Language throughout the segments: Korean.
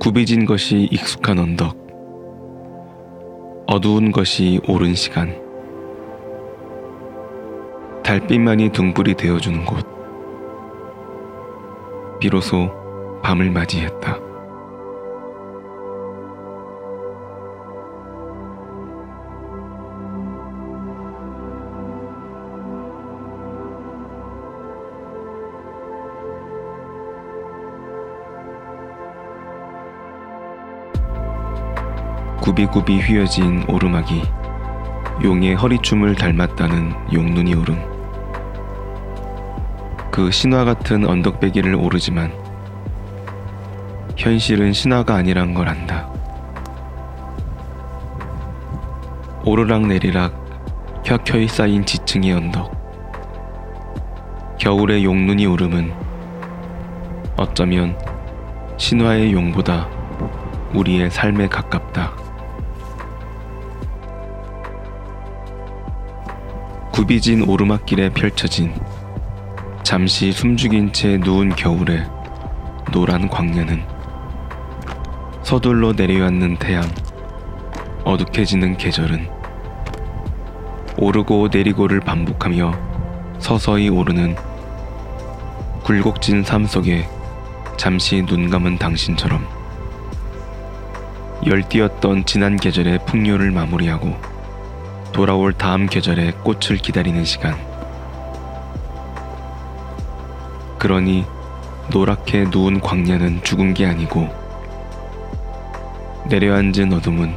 굽이진 것이 익숙한 언덕, 어두운 것이 오른 시간, 달빛만이 등불이 되어주는 곳, 비로소 밤을 맞이했다. 굽이굽이 휘어진 오르막이 용의 허리춤을 닮았다는 용눈이 오름. 그 신화 같은 언덕배기를 오르지만 현실은 신화가 아니란 걸 안다. 오르락 내리락 켜켜이 쌓인 지층의 언덕. 겨울의 용눈이 오름은 어쩌면 신화의 용보다 우리의 삶에 가깝다. 굽이진 오르막길에 펼쳐진 잠시 숨죽인 채 누운 겨울의 노란 광야는 서둘러 내려앉는 태양, 어둑해지는 계절은 오르고 내리고를 반복하며 서서히 오르는 굴곡진 삶 속에 잠시 눈 감은 당신처럼 열띠었던 지난 계절의 풍요를 마무리하고 돌아올 다음 계절의 꽃을 기다리는 시간. 그러니 노랗게 누운 광야는 죽은 게 아니고 내려앉은 어둠은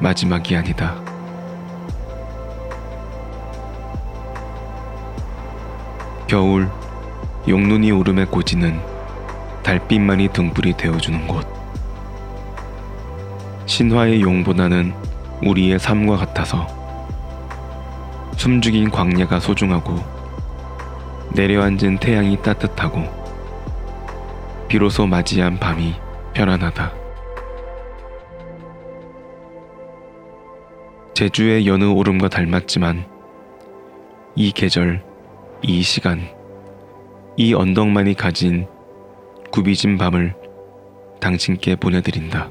마지막이 아니다. 겨울 용눈이 오름에 꽂이는 달빛만이 등불이 되어주는 곳. 신화의 용보다는 우리의 삶과 같아서 숨죽인 광야가 소중하고 내려앉은 태양이 따뜻하고 비로소 맞이한 밤이 편안하다. 제주의 여느 오름과 닮았지만 이 계절, 이 시간, 이 언덕만이 가진 굽이진 밤을 당신께 보내드린다.